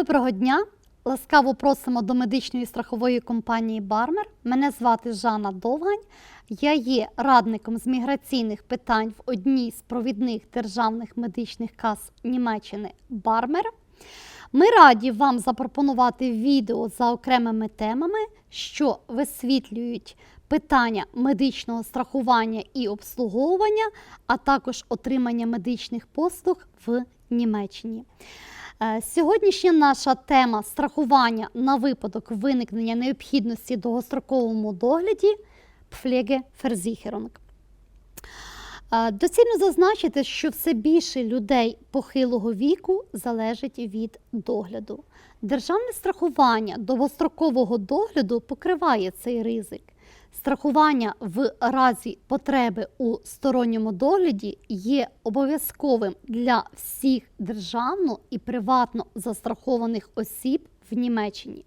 Доброго дня! Ласкаво просимо до медичної страхової компанії Бармер. Мене звати Жанна Довгань. Я є радником з міграційних питань в одній з провідних державних медичних кас Німеччини Бармер. Ми раді вам запропонувати відео за окремими темами, що висвітлюють питання медичного страхування і обслуговування, а також отримання медичних послуг в Німеччині. Е, Сьогоднішня наша тема страхування на випадок виникнення необхідності довгостроковому догляді Pflegeversicherung. Е, Доцільно зазначити, що все більше людей похилого віку залежить від догляду. Державне страхування довгострокового догляду покриває цей ризик. Страхування в разі потреби у сторонньому догляді є обов'язковим для всіх державно і приватно застрахованих осіб в Німеччині.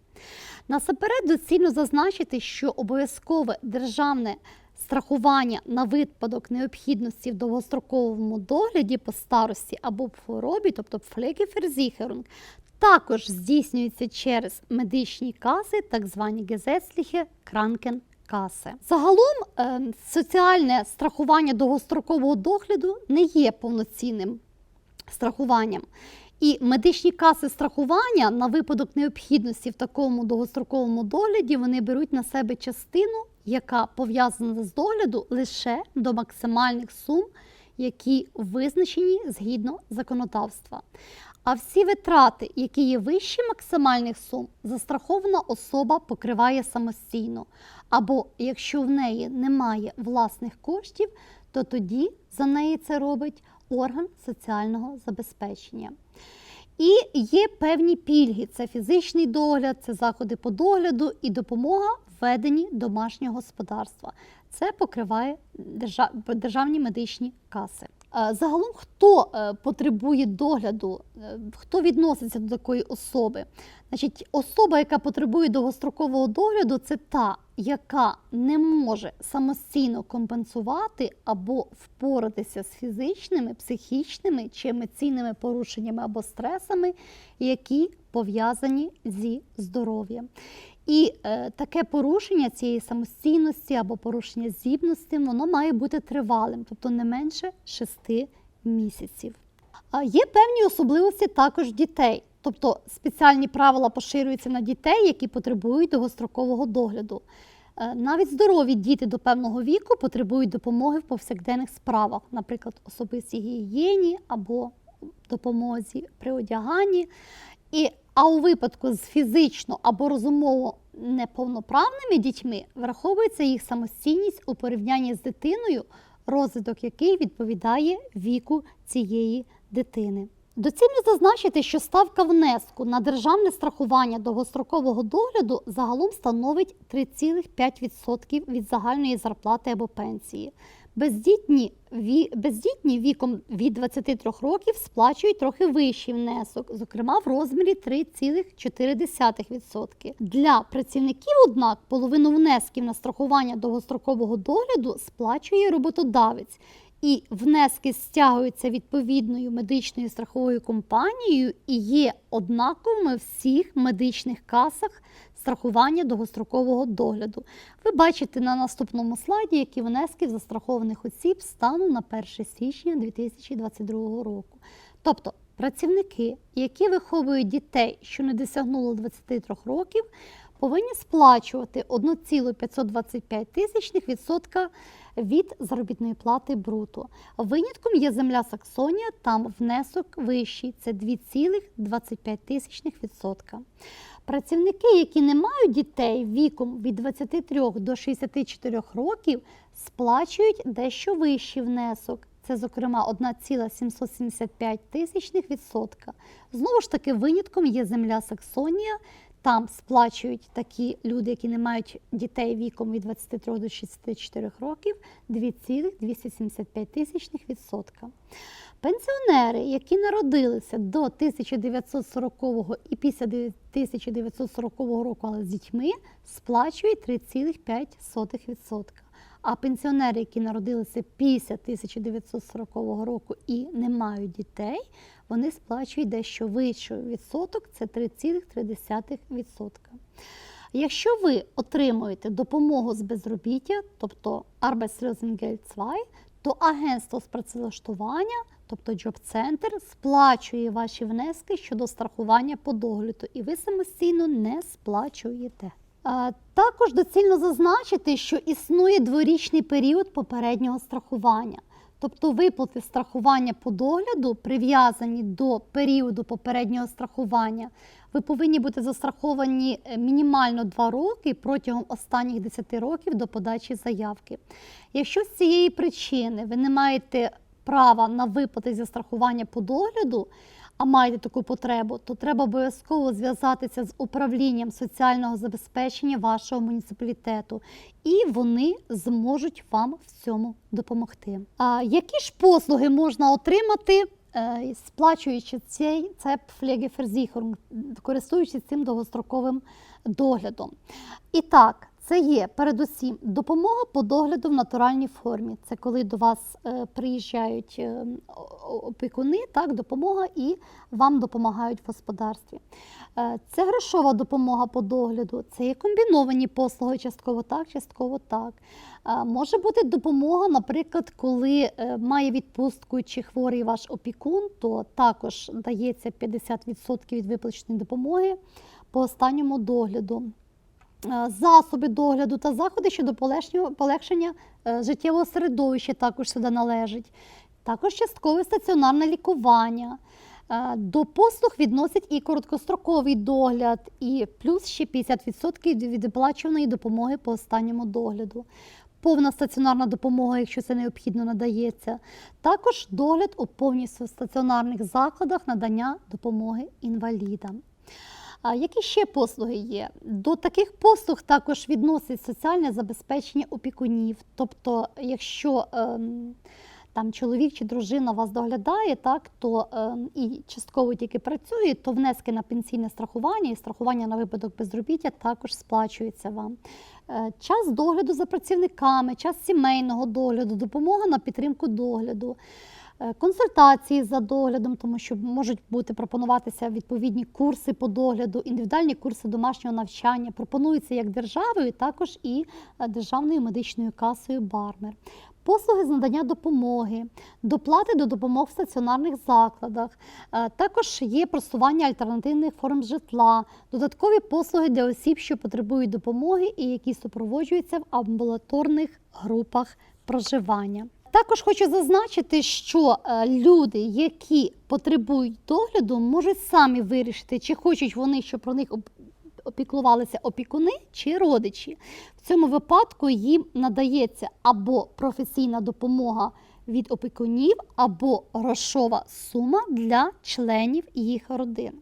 Насамперед доцільно зазначити, що обов'язкове державне страхування на випадок необхідності в довгостроковому догляді по старості або в хворобі, тобто Pflegeversicherung, також здійснюється через медичні каси, так звані Gesetzliche Krankenkasse. Загалом е, соціальне страхування довгострокового догляду не є повноцінним страхуванням. І медичні каси страхування на випадок необхідності в такому довгостроковому догляді вони беруть на себе частину, яка пов'язана з догляду лише до максимальних сум, які визначені згідно законодавства. А всі витрати, які є вище максимальних сум, застрахована особа покриває самостійно. Або якщо в неї немає власних коштів, то тоді за неї це робить орган соціального забезпечення. І є певні пільги: це фізичний догляд, це заходи по догляду і допомога веденні домашнього господарства. Це покриває державні медичні каси. Е, Загалом, хто е, потребує догляду, е, хто відноситься до такої особи? Значить, особа, яка потребує довгострокового догляду, це та, яка не може самостійно компенсувати або впоратися з фізичними, психічними чи емоційними порушеннями або стресами, які пов'язані зі здоров'ям. І е, таке порушення цієї самостійності або порушення здібності, воно має бути тривалим, тобто не менше 6 місяців. А Є певні особливості також дітей, тобто спеціальні правила поширюються на дітей, які потребують довгострокового догляду. Е, Навіть здорові діти до певного віку потребують допомоги в повсякденних справах, наприклад, особистій гігієні або допомозі при одяганні. І, а у випадку з фізично або розумово неповноправними дітьми враховується їх самостійність у порівнянні з дитиною, розвиток який відповідає віку цієї дитини. Доцільно зазначити, що ставка внеску на державне страхування довгострокового догляду загалом становить 3,5% від загальної зарплати або пенсії. Бездітні, бездітні віком від 23 років сплачують трохи вищий внесок, зокрема в розмірі 3,4%. Для працівників, однак, половину внесків на страхування довгострокового догляду сплачує роботодавець. І внески стягуються відповідною медичною страховою компанією і є однаковими в всіх медичних касах страхування довгострокового догляду. Ви бачите на наступному слайді, які внески застрахованих осіб стану на 1 січня 2022 року. Тобто працівники, які виховують дітей, що не досягнуло 23 років, повинні сплачувати 1,525 тисячних відсотка від заробітної плати бруто. Винятком є земля Саксонія, там внесок вищий це 2,25 тисячних відсотка. Працівники, які не мають дітей віком від 23 до 64 років, сплачують дещо вищий внесок. Це, зокрема, 1,775 тисячних відсотка. Знову ж таки, винятком є земля Саксонія. Там сплачують такі люди, які не мають дітей віком від 23 до 64 років, 2,275 тисячних відсотка. Пенсіонери, які народилися до 1940 і після 1940 року, але з дітьми, сплачують 3,5%. А пенсіонери, які народилися після 1940 року і не мають дітей, вони сплачують дещо вищий відсоток, це 3,3%. Якщо ви отримуєте допомогу з безробіття, тобто Arbeitslosengeld 2, то агентство з працевлаштування, тобто Center, сплачує ваші внески щодо страхування по догляду, і ви самостійно не сплачуєте. Також доцільно зазначити, що існує дворічний період попереднього страхування. Тобто виплати страхування по догляду прив'язані до періоду попереднього страхування. Ви повинні бути застраховані е, мінімально 2 роки протягом останніх 10 років до подачі заявки. Якщо з цієї причини ви не маєте права на виплати зі страхування по догляду, а маєте таку потребу, то треба обов'язково зв'язатися з управлінням соціального забезпечення вашого муніципалітету, і вони зможуть вам в цьому допомогти. А які ж послуги можна отримати? е, Сплачуючи цей це Pflegeversicherung, користуючись цим довгостроковим доглядом. І так, це є передусім допомога по догляду в натуральній формі. Це коли до вас е, приїжджають е, опікуни, так, допомога і вам допомагають в господарстві. Е, Це грошова допомога по догляду, це є комбіновані послуги, частково так, частково так. Може бути допомога, наприклад, коли має відпустку чи хворий ваш опікун, то також дається 50% від виплаченої допомоги по останньому догляду. Е, Засоби догляду та заходи щодо полегшення, е, життєвого середовища також сюди належить. Також часткове стаціонарне лікування. Е, До послуг відносять і короткостроковий догляд, і плюс ще 50% від виплачуваної допомоги по останньому догляду. Повна стаціонарна допомога, якщо це необхідно, надається. Також догляд у повністю стаціонарних закладах надання допомоги інвалідам. А які ще послуги є? До таких послуг також відносить соціальне забезпечення опікунів. Тобто, якщо ем, там чоловік чи дружина вас доглядає, так то ем, і частково тільки працює, то внески на пенсійне страхування і страхування на випадок безробіття також сплачується вам. Е, Час догляду за працівниками, час сімейного догляду, допомога на підтримку догляду. Е, Консультації за доглядом, тому що можуть бути пропонуватися відповідні курси по догляду, індивідуальні курси домашнього навчання. Пропонуються як державою, також і е, державною медичною касою Бармер. Послуги з надання допомоги, доплати до допомог в стаціонарних закладах. Е, Також є просування альтернативних форм житла, додаткові послуги для осіб, що потребують допомоги і які супроводжуються в амбулаторних групах проживання. Також хочу зазначити, що е, люди, які потребують догляду, можуть самі вирішити, чи хочуть вони, щоб про них оп- опіклувалися опікуни чи родичі. В цьому випадку їм надається або професійна допомога від опікунів, або грошова сума для членів їх родин.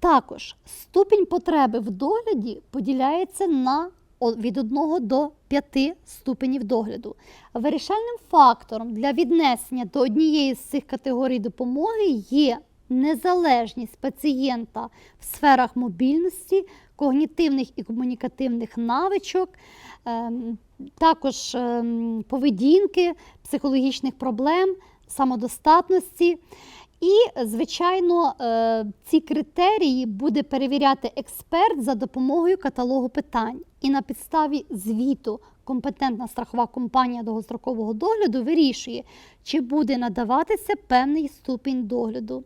Також ступінь потреби в догляді поділяється на від 1 до 5 ступенів догляду. Вирішальним фактором для віднесення до однієї з цих категорій допомоги є незалежність пацієнта в сферах мобільності, когнітивних і комунікативних навичок, ем, також ем, поведінки, психологічних проблем, самодостатності. І, звичайно, е, ці критерії буде перевіряти експерт за допомогою каталогу питань. І на підставі звіту компетентна страхова компанія довгострокового догляду вирішує, чи буде надаватися певний ступінь догляду.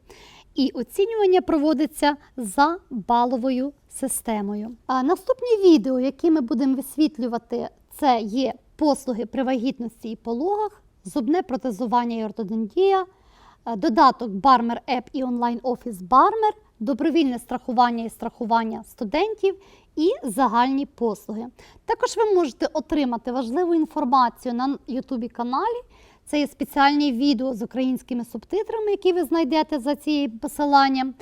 І оцінювання проводиться за баловою системою. А наступні відео, які ми будемо висвітлювати, це є послуги при вагітності і пологах, зубне протезування і ортодонтія, додаток Barmer App і онлайн-офіс Barmer, добровільне страхування і страхування студентів і загальні послуги. Також ви можете отримати важливу інформацію на YouTube каналі. Це є спеціальні відео з українськими субтитрами, які ви знайдете за цією посиланням.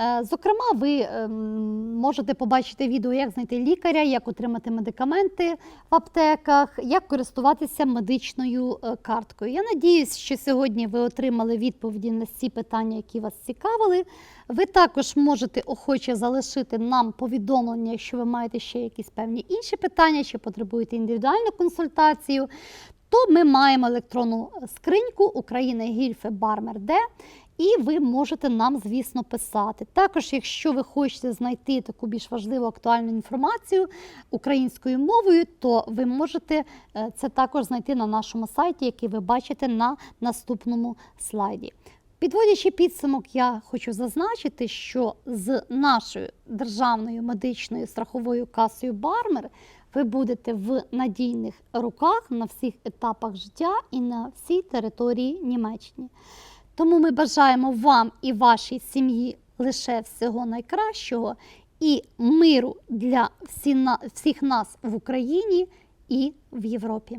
Е, Зокрема, ви ем, можете побачити відео, як знайти лікаря, як отримати медикаменти в аптеках, як користуватися медичною е, карткою. Я надіюсь, що сьогодні ви отримали відповіді на всі питання, які вас цікавили. Ви також можете охоче залишити нам повідомлення, якщо ви маєте ще якісь певні інші питання, чи потребуєте індивідуальну консультацію. То ми маємо електронну скриньку Україна Гільфе Бармер Д. І ви можете нам, звісно, писати. Також, якщо ви хочете знайти таку більш важливу актуальну інформацію українською мовою, то ви можете е, це також знайти на нашому сайті, який ви бачите на наступному слайді. Підводячи підсумок, я хочу зазначити, що з нашою державною медичною страховою касою Бармер ви будете в надійних руках на всіх етапах життя і на всій території Німеччини. Тому ми бажаємо вам і вашій сім'ї лише всього найкращого і миру для всіх нас в Україні і в Європі.